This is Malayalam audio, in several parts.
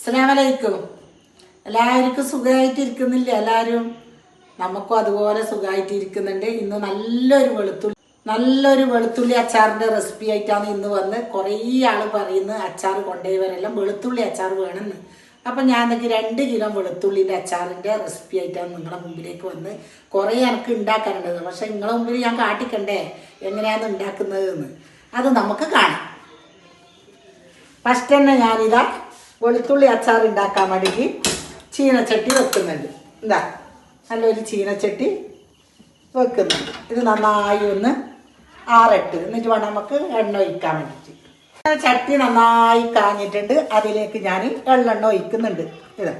അസ്സലാമലൈക്കും. എല്ലാവർക്കും സുഖമായിട്ട് ഇരിക്കുന്നില്ല എല്ലാവരും? നമുക്കും അതുപോലെ സുഖമായിട്ട് ഇരിക്കുന്നുണ്ട് ഇന്ന് നല്ലൊരു വെളുത്തുള്ളി നല്ലൊരു വെളുത്തുള്ളി അച്ചാറിന്റെ റെസിപ്പി ആയിട്ടാണ് ഇന്ന് വന്ന് കുറേ ആൾ പറയുന്നത് അച്ചാർ കൊണ്ടുപോയവരെല്ലാം വെളുത്തുള്ളി അച്ചാർ വേണമെന്ന്. അപ്പം ഞാൻ എനിക്ക് രണ്ട് കിലോ വെളുത്തുള്ളിന്റെ അച്ചാറിന്റെ റെസിപ്പി ആയിട്ടാണ് നിങ്ങളുടെ മുമ്പിലേക്ക് വന്ന് കുറേ എനിക്ക് ഉണ്ടാക്കാനുള്ളത്. പക്ഷെ നിങ്ങളുടെ മുമ്പിൽ ഞാൻ കാട്ടിക്കണ്ടേ? എങ്ങനെയാണ് ഉണ്ടാക്കുന്നത് എന്ന് അത് നമുക്ക് കാണാം. ഫസ്റ്റ് തന്നെ ഞാനിതാ വെളുത്തുള്ളി അച്ചാർ ഉണ്ടാക്കാൻ വേണ്ടിയിട്ട് ചീനച്ചട്ടി വെക്കുന്നുണ്ട്. എന്താ നല്ലൊരു ചീനച്ചട്ടി വെക്കുന്നുണ്ട്. ഇത് നന്നായി ഒന്ന് ആറിട്ട്. എന്നിട്ട് വേണം നമുക്ക് എണ്ണ ഒഴിക്കാൻ വേണ്ടിയിട്ട്. ചട്ടി നന്നായി കാഞ്ഞിട്ടുണ്ട്. അതിലേക്ക് ഞാൻ എള്ളെണ്ണ ഒഴിക്കുന്നുണ്ട്. ഇത്.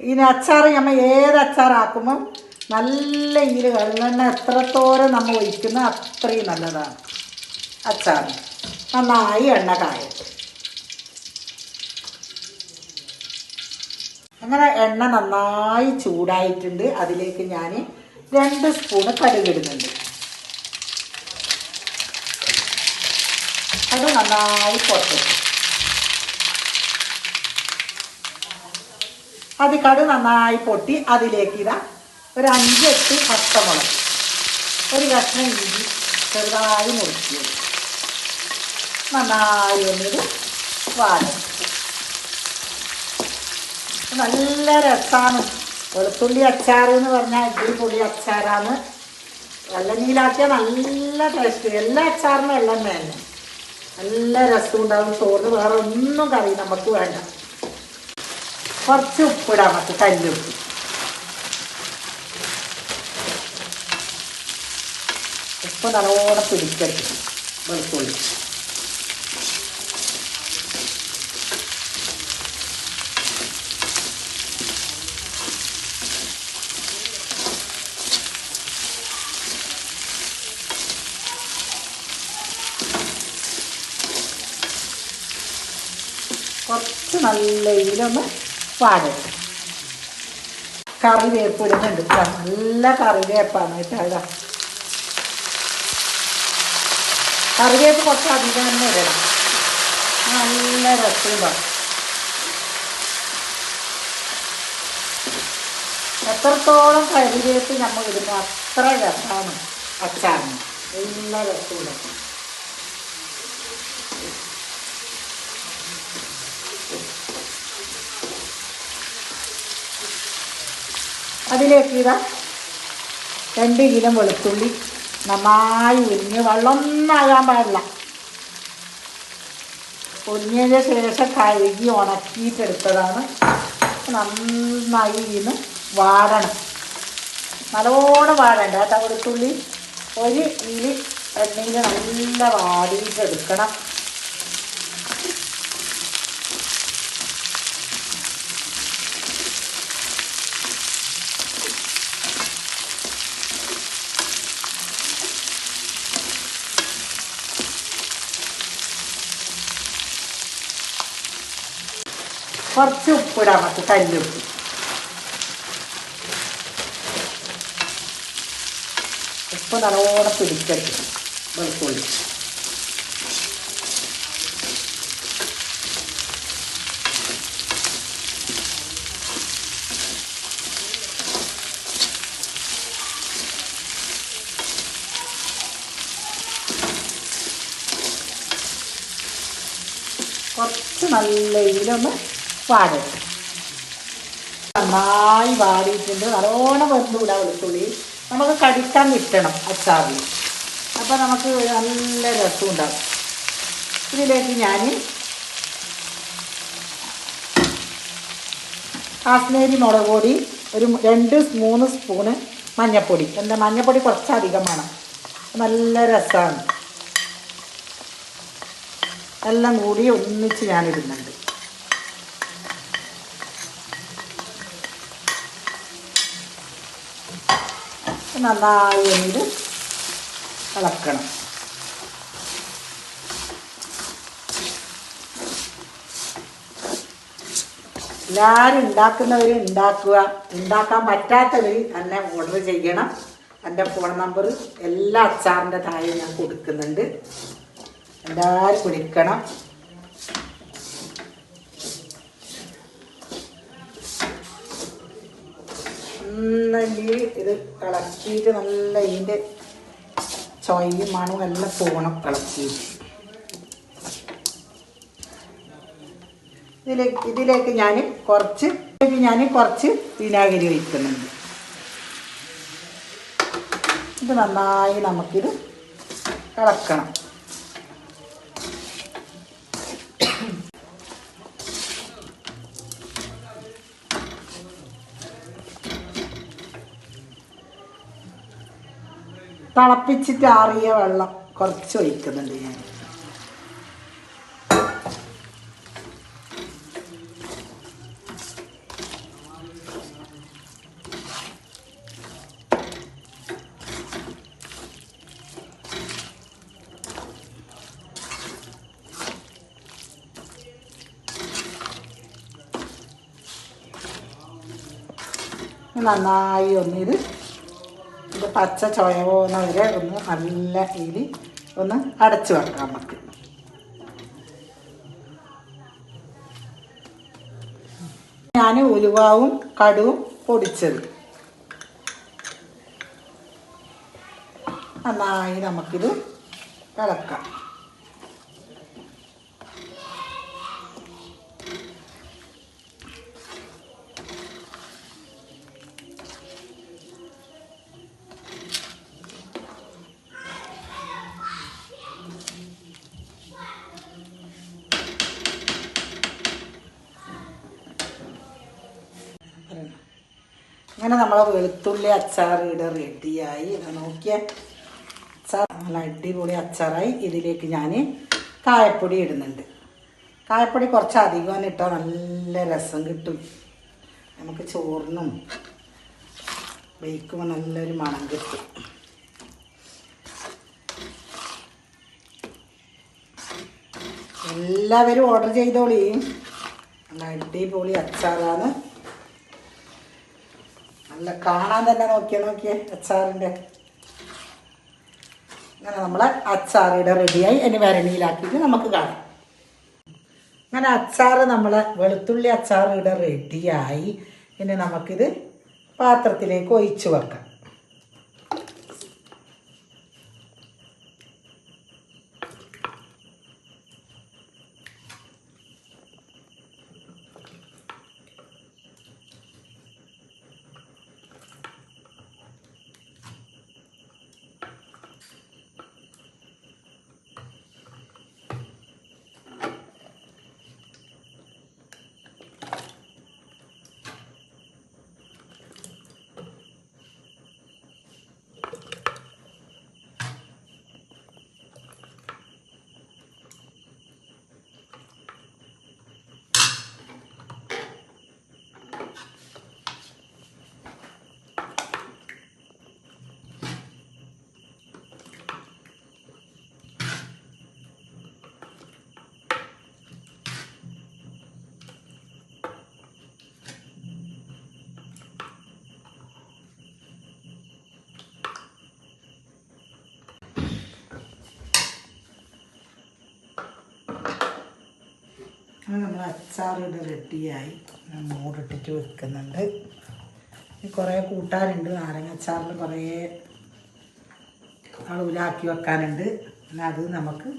ഇതിന് അച്ചാർ നമ്മൾ ഏത് അച്ചാറാക്കുമ്പം നല്ല ഇതിൽ എള്ളെണ്ണ എത്രത്തോരം നമ്മൾ ഒഴിക്കുന്ന അത്രയും നല്ലതാണ്. അച്ചാർ. നന്നായി എണ്ണ കായട്ടെ. അങ്ങനെ എണ്ണ നന്നായി ചൂടായിട്ടുണ്ട്. അതിലേക്ക് ഞാൻ രണ്ട് സ്പൂണ് കടുകിടുന്നുണ്ട്. അത് നന്നായി പൊട്ടും അത് കടു നന്നായി പൊട്ടി അതിലേക്ക് ഇതാ ഒരു അഞ്ചെട്ട് പച്ചമുളക്. ഒരു കഷ്ണം ഇഞ്ചി ചെറുതായി മുറിച്ചത് നന്നായി ഒന്നിത് വാടും. നല്ല രസമാണ് വെളുത്തുള്ളി അച്ചാർ എന്ന് പറഞ്ഞാൽ അടിപൊളി അച്ചാറാണ്. വെള്ളനീലാക്കിയാൽ നല്ല ടേസ്റ്റ് എല്ലാ അച്ചാറിനും വെള്ളം തന്നെ നല്ല രസം ഉണ്ടാവും. ചോറിന് വേറെ ഒന്നും കറി നമുക്ക് വേണ്ട. കുറച്ച് ഉപ്പിടാം നമുക്ക് കല്ലുപ്പ് ഉപ്പ് നല്ലോണം പിടിക്കട്ടെ വെളുത്തുള്ളി കുറച്ച് നല്ല ഇതിലൊന്ന് പാടട്ടെ കറിവേപ്പ് ഇടുന്നുണ്ട് നല്ല കറിവേപ്പാണ് കേട്ടോ കറിവേപ്പ് കുറച്ച് അധികം തന്നെ ഇടണം. നല്ല രസമുണ്ടാവും എത്രത്തോളം കറിവേപ്പ് നമ്മൾ ഇടുന്നു അത്ര രസമാണ് അച്ചാറിന്. നല്ല രസമുണ്ടാവും അതിലേക്ക് ഇതാ രണ്ട് കിലോ വെളുത്തുള്ളി നന്നായി ഉരിഞ്ഞ് വെള്ളമൊന്നാകാൻ പാടില്ല. ഉരിഞ്ഞതിന് ശേഷം കഴുകി ഉണക്കിയിട്ടെടുത്തതാണ്. നന്നായി ഇന്ന് വാടണം. നല്ലോണം വാടണ്ട കേട്ടോ വെളുത്തുള്ളി. ഒരു ഇലി എണ്ണയിൽ നല്ല വാടിയിട്ടെടുക്കണം. കുറച്ച് ഉപ്പിടാം നമുക്ക് കല്ലുപ്പ് ഉപ്പ് നല്ലോണം പിടിക്കരുത് വെളുത്തുള്ളി. കുറച്ച് നല്ല ഇതിലൊന്ന് വാടട്ടെ നന്നായി വാടിയിട്ടുണ്ട്. നല്ലോണം വെന്തുകൂടാ വെളുത്തുള്ളി. നമുക്ക് കടിക്കാൻ കിട്ടണം അച്ചാറിൽ അപ്പോൾ നമുക്ക് നല്ല രസം ഉണ്ടാകും ഇതിലേക്ക് ഞാൻ കാശ്മീരി മുളക് പൊടി ഒരു രണ്ട് മൂന്ന് സ്പൂണ് മഞ്ഞപ്പൊടി. എന്താ? മഞ്ഞൾപ്പൊടി കുറച്ചധികം വേണം. നല്ല രസമാണ് എല്ലാം കൂടി ഒന്നിച്ച് ഞാനിടുന്നുണ്ട്. നന്നായി ഒന്നിട്ട് ഇളക്കണം എല്ലാവരും ഉണ്ടാക്കുന്നവർ ഉണ്ടാക്കുക. ഉണ്ടാക്കാൻ പറ്റാത്തവർ തന്നെ ഓർഡർ ചെയ്യണം. എന്റെ ഫോൺ നമ്പർ എല്ലാ അച്ചാറിന്റെ താഴെ ഞാൻ കൊടുക്കുന്നുണ്ട്. എല്ലാവരും കുടിക്കണം. നന്നായി ഇത് ഇളക്കിയിട്ട് നല്ല ഇതിന്റെ ചൊയ്യും മണവും എല്ലാം പോകണം ഇളക്കിയിട്ട്. ഇതിലേക്ക് ഇതിലേക്ക് ഞാൻ കുറച്ച് ഞാൻ കുറച്ച് വിനാഗിരി ഒഴിക്കുന്നുണ്ട്. ഇത് നന്നായി നമുക്കിത് ഇളക്കണം. തിളപ്പിച്ചിട്ട് ആറിയ വെള്ളം കുറച്ച് ഒഴിക്കുന്നുണ്ട് ഞാൻ. നന്നായി ഒന്നിത് പച്ച ചോയ പോകുന്നവരെ ഒന്ന് നല്ല ഇതിൽ ഒന്ന് അടച്ചു വെക്കാം നമുക്ക്. ഞാൻ ഉലുവാവും കടുവും പൊടിച്ചത്. നന്നായി നമുക്കിത് ഇളക്കാം അങ്ങനെ നമ്മളെ വെളുത്തുള്ളി അച്ചാർ ഇവിടെ റെഡിയായി നോക്കിയ. അച്ചാർ നല്ല അടിപൊളി അച്ചാറായി. ഇതിലേക്ക് ഞാൻ കായപ്പൊടി ഇടുന്നുണ്ട്. കായപ്പൊടി കുറച്ച് അധികം ഇട്ടാൽ നല്ല രസം കിട്ടും. നമുക്ക് ചോറിനും ബേക്കുമ്പോൾ നല്ലൊരു മണം കിട്ടും. എല്ലാവരും ഓർഡർ ചെയ്തോളി. നല്ല അടിപൊളി അച്ചാറാണ്. നല്ല കാണാൻ തന്നെ നോക്കിയേ നോക്കിയേ അച്ചാറിന്റെ. അങ്ങനെ നമ്മളെ അച്ചാറിടെ റെഡിയായി. ഇനി വരണിയിലാക്കിയിട്ട് നമുക്ക് കാണാം. അങ്ങനെ അച്ചാറ് നമ്മളെ വെളുത്തുള്ളി അച്ചാറിടെ റെഡിയായി. ഇനി നമുക്കിത് പാത്രത്തിലേക്ക് ഒഴിച്ചു വെക്കാം അങ്ങനെ നമ്മൾ അച്ചാർ ഇവിടെ റെഡിയായി മൂടിട്ടിട്ട് വെക്കുന്നുണ്ട്. കുറേ കൂട്ടാനുണ്ട്. നാരങ്ങ അച്ചാറിൽ കുറേ അളവിലാക്കി വെക്കാനുണ്ട്. എന്നാൽ അത് നമുക്ക്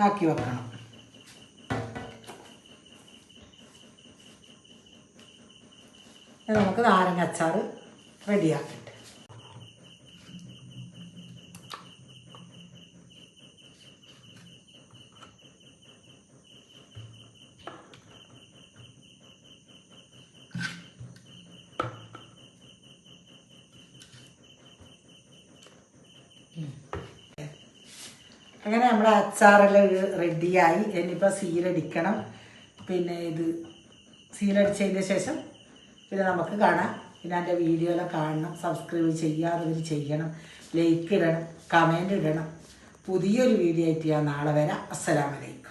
ആക്കി വെക്കണം. നമുക്ക് നാരങ്ങ അച്ചാർ റെഡിയാക്കട്ടെ അങ്ങനെ നമ്മുടെ അച്ചാറെല്ലാം റെഡിയായി ഇനിയിപ്പോൾ സീലടിക്കണം. പിന്നെ ഇത് സീലടിച്ചതിന് ശേഷം പിന്നെ നമുക്ക് കാണാം. പിന്നെ എന്റെ വീഡിയോ കാണണം. സബ്സ്ക്രൈബ് ചെയ്യാത്തവർ ചെയ്യണം. ലൈക്ക് ഇടണം. കമന്റ് ഇടണം. പുതിയൊരു വീഡിയോ ആയിട്ട് ഞാൻ നാളെ വരാം. അസ്സലാമലൈക്കും